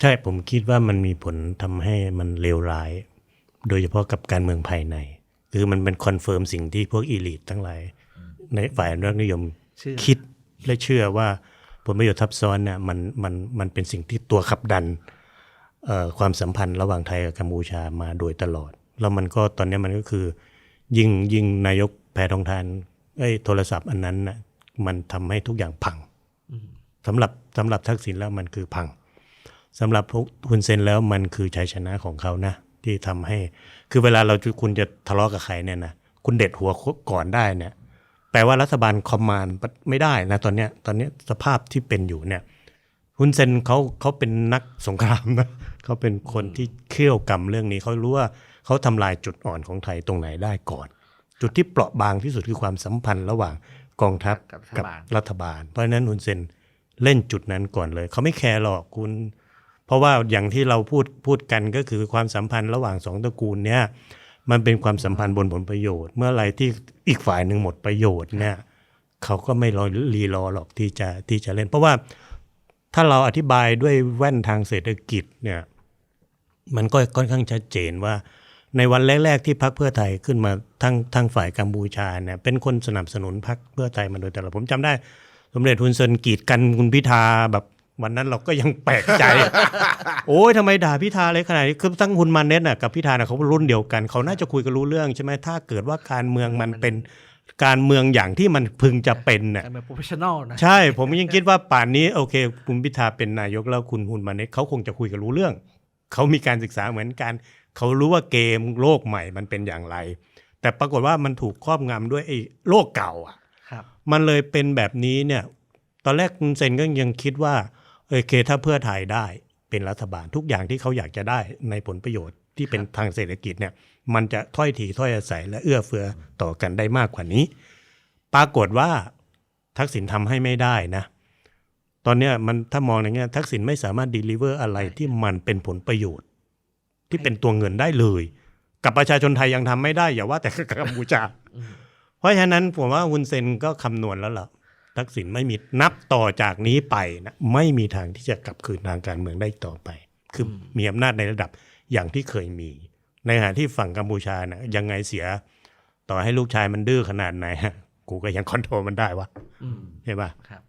ใช่ผมคิดว่ามันมีผลทำให้มันเลวร้าย โดยเฉพาะกับการเมืองภายใน คือมันเป็นคอนเฟิร์มสิ่งที่พวกอีลิททั้งหลาย ในฝ่ายอนุรักษ์นิยมเชื่อคิดและเชื่อว่าผลประโยชน์ทับซ้อนเนี่ยมันมันมันเป็นสิ่งที่ตัวขับดันเอ่อความสัมพันธ์ระหว่างไทยกับกัมพูชามาโดยตลอด แล้วมันก็ตอนนี้มันก็คือ ยิงยิงนายกแพทองทานไอ้ยโทรศัพท์อันนั้นนะมันทำให้ทุกอย่างพังสำหรับสำหรับทักษิณแล้วมันคือพัง สำหรับพวกฮุนเซนแล้วมันคือชัยชนะของเขานะ ที่ทำให้ คือเวลาเราจะคุณจะทะเลาะกับใครเนี่ยนะคุณเด็ดหัวก่อนได้เนี่ย แปลว่ารัฐบาลคอมมานด์ไม่ได้นะตอนเนี้ยตอนเนี้ยสภาพที่เป็นอยู่เนี่ยฮุนเซนเขาเขาเป็นนักสงครามนะเขาเป็นคนที่เขี่ยวกรรมเรื่องนี้เขารู้ว่าเขาทำลายจุดอ่อนของไทยตรงไหนได้ก่อน จุดที่เปราะบางที่สุดคือความสัมพันธ์ระหว่างกองทัพกับกับรัฐบาลรัฐบาล เพราะฉะนั้นฮุนเซนเล่นจุดนั้นก่อนเลย เขาไม่แคร์หรอกคุณ เพราะว่าอย่างที่เราพูดพูดกันก็คือความสัมพันธ์ระหว่างสองตระกูลเนี่ยมันเป็นความสัมพันธ์บนผลประโยชน์ เมื่อไรที่อีกฝ่ายหนึ่งหมดประโยชน์เนี่ยเขาก็ไม่รอรีรอหรอกที่จะที่จะเล่น เพราะว่าถ้าเราอธิบายด้วยแว่นทางเศรษฐกิจเนี่ยมันก็ค่อนข้างชัดเจนว่า ในวันแรก ๆ ที่พรรคเพื่อไทยขึ้นมาทั้งทั้งฝ่ายกัมพูชาเนี่ยเป็นคนสนับสนุนพรรคเพื่อไทยมาโดยตลอดผมจำได้ สมเด็จฮุนเซนกีดกันคุณพิธาแบบ วันนั้นเราก็ยังแปลกใจ โอ้ยทำไมด่าพิธาเลยขนาดนี้คือทั้งคุณมาเน็ตน่ะกับพิธาน่ะเขารุ่นเดียวกัน เขาน่าจะคุยกันรู้เรื่องใช่ไหมถ้าเกิดว่าการเมืองมันเป็นการเมืองอย่างที่มันพึงจะเป็นน่ะการเป็นโปรเฟชชั่นอลนะใช่ ผมยังคิดว่าป่านนี้โอเค คุณพิธาเป็นนายกแล้วคุณหุ่นมาเน็ตเขาคงจะคุยกันรู้เรื่อง เขามีการศึกษาเหมือนกัน เขารู้ว่าเกมโลกใหม่มันเป็นอย่างไร แต่ปรากฏว่ามันถูกครอบงำด้วยไอ้โลกเก่าอะครับมันเลยเป็นแบบนี้เนี่ย ตอนแรกคุณเซนก็ยังคิดว่า โอเคถ้าเพื่อไทยได้เป็นรัฐบาลทุกอย่างที่เขาอยากจะได้ในผลประโยชน์ที่เป็นทางเศรษฐกิจเนี่ย มันจะถ้อยทีถ้อยอาศัยและเอื้อเฟื้อต่อกันได้มากกว่านี้ ปรากฏว่าทักษิณทำให้ไม่ได้นะ ตอนเนี้ยมันถ้ามองในแง่ทักษิณไม่สามารถดีลิเวอร์อะไรที่มันเป็นผลประโยชน์ ที่เป็นตัวเงินได้เลย กับประชาชนไทยยังทำไม่ได้อย่าว่าแต่กับกัมพูชาเพราะฉะนั้นผมว่าฮุนเซนก็คำนวณแล้วล่ะ ทักษิณไม่มีนับต่อจากนี้ไปนะไม่มีทางที่จะกลับคืนทางการเมืองได้ต่อไป คืออมีอำนาจในระดับอย่างที่เคยมี ในขณะที่ฝั่งกัมพูชานะยังไงเสีย ต่อให้ลูกชายมันดื้อขนาดไหนฮะกูก็ยังคอนโทรลมันได้วะอืมใช่ป่ะครับ